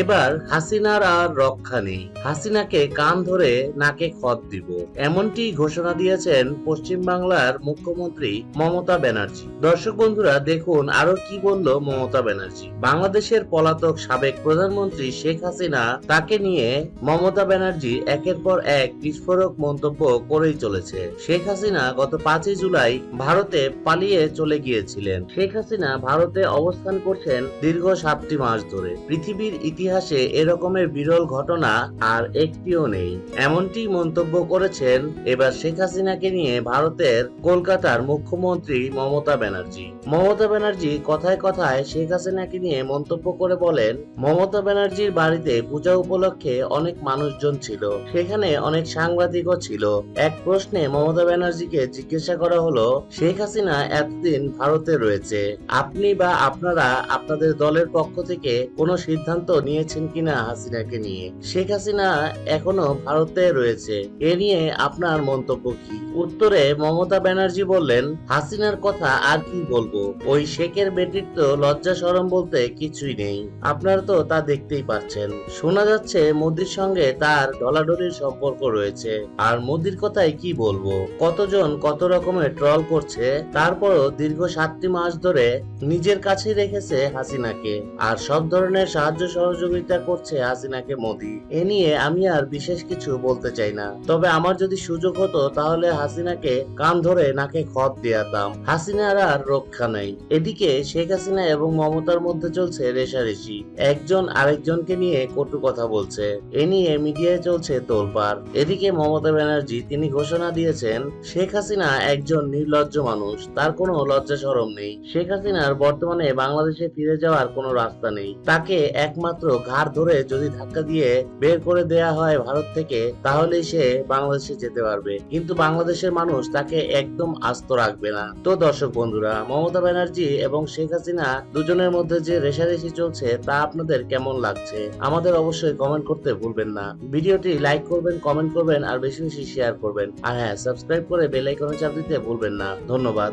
এবার হাসিনার আর রক্ষা নেই। হাসিনাকে কান ধরে নাকে খত দিব। এমনটি ঘোষণা দিয়েছেন পশ্চিম বাংলার মুখ্যমন্ত্রী মমতা ব্যানার্জি। দর্শক বন্ধুরা, দেখুন আরও কি বলল মমতা ব্যানার্জি। বাংলাদেশের পলাতক সাবেক প্রধানমন্ত্রী শেখ হাসিনা তাকে নিয়ে মমতা ব্যানার্জি একের পর এক বিস্ফোরক মন্তব্য করেই চলেছে। শেখ হাসিনা গত পাঁচই জুলাই ভারতে পালিয়ে চলে গিয়েছিলেন। শেখ হাসিনা ভারতে অবস্থান করছেন দীর্ঘ সাতটি মাস ধরে। পৃথিবীর ইতিহাসে এরকমের বিরল ঘটনা আর একটিও নেই। এমনটি মন্তব্য করেছেন এবার শেখ হাসিনাকে নিয়ে ভারতের কলকাতার মুখ্যমন্ত্রী মমতা ব্যানার্জি। মমতা ব্যানার্জি কথায় কথায় শেখ হাসিনাকে নিয়ে মন্তব্য করে বলেন, মমতা ব্যানার্জির বাড়িতে পূজা উপলক্ষে অনেক মানুষজন ছিল। সেখানে অনেক সাংবাদিকও ছিল। এক প্রশ্নে মমতা ব্যানার্জিকে জিজ্ঞাসা করা হলো, শেখ হাসিনা এতদিন ভারতে রয়েছে। আপনি বা আপনারা আপনাদের দলের পক্ষ থেকে কোনো সিদ্ধান্ত নিয়েছেন কিনা হাসিনাকে নিয়ে। শেখ হাসিনা এখনও ভারতে রয়েছে। এ নিয়ে আপনার মন্তব্য কি? উত্তরে মমতা ব্যানার্জি বললেন, হাসিনার কথা আর কি বলব? ওই শেখের বেটির তো লজ্জা সরম বলতে কিছুই নেই। আপনারা তো তা দেখতেই পাচ্ছেন। শোনা যাচ্ছে মোদির সঙ্গে তার ডলাডলির সম্পর্ক রয়েছে। আর মোদির কথাই কি বলব? কতজন কত রকমের ট্রল করছে, তারপরও দীর্ঘ সাতটি মাস ধরে নিজের কাছে রেখেছে হাসিনাকে। আর সব ধরনের সাহায্য সহযোগিতা করছে হাসিনাকে মোদি। এ নিয়ে আমি আর বিশেষ কিছু বলতে চাই না। তবে আমার যদি সুযোগ হতো, তাহলে হাসিনাকে কান ধরে নাকে খত দিয়াতাম। হাসিনার আর রক্ষা নেই। এদিকে শেখ হাসিনা এবং মমতার মধ্যে চলছে রেশারেশি। একজন আরেকজনকে নিয়ে কটু কথা বলছে। এ নিয়ে মিডিয়ায় চলছে তোলপাড়। এদিকে মমতা ব্যানার্জি, তিনি ঘোষণা দিয়েছেন, শেখ হাসিনা একজন নির্লজ্জ মানুষ। তার কোনো লজ্জা সরম নেই। শেখ হাসিনার বর্তমানে বাংলাদেশে ফিরে যাওয়ার কোনো রাস্তা নেই। তাকে একমাত্র ঘাড় ধরে যদি ধাক্কা দিয়ে বের করে দেয়া হয় ভারত থেকে তাহলে সে বাংলাদেশে যেতে পারবে। কিন্তু বাংলাদেশের মানুষ তাকে একদম আস্ত রাখবে না। তো দর্শক বন্ধুরা, মমতা ব্যানার্জি এবং শেখ হাসিনা দুজনের মধ্যে যে রেশারেশি চলছে, তা আপনাদের কেমন লাগছে? আমাদের অবশ্যই কমেন্ট করতে ভুলবেন না। ভিডিওটি লাইক করবেন কমেন্ট করবেন, আর বেশি বেশি শেয়ার করবেন। আর হ্যাঁ সাবস্ক্রাইব করে বেল আইকনে চাপ দিতে ভুলবেন না। ধন্যবাদ।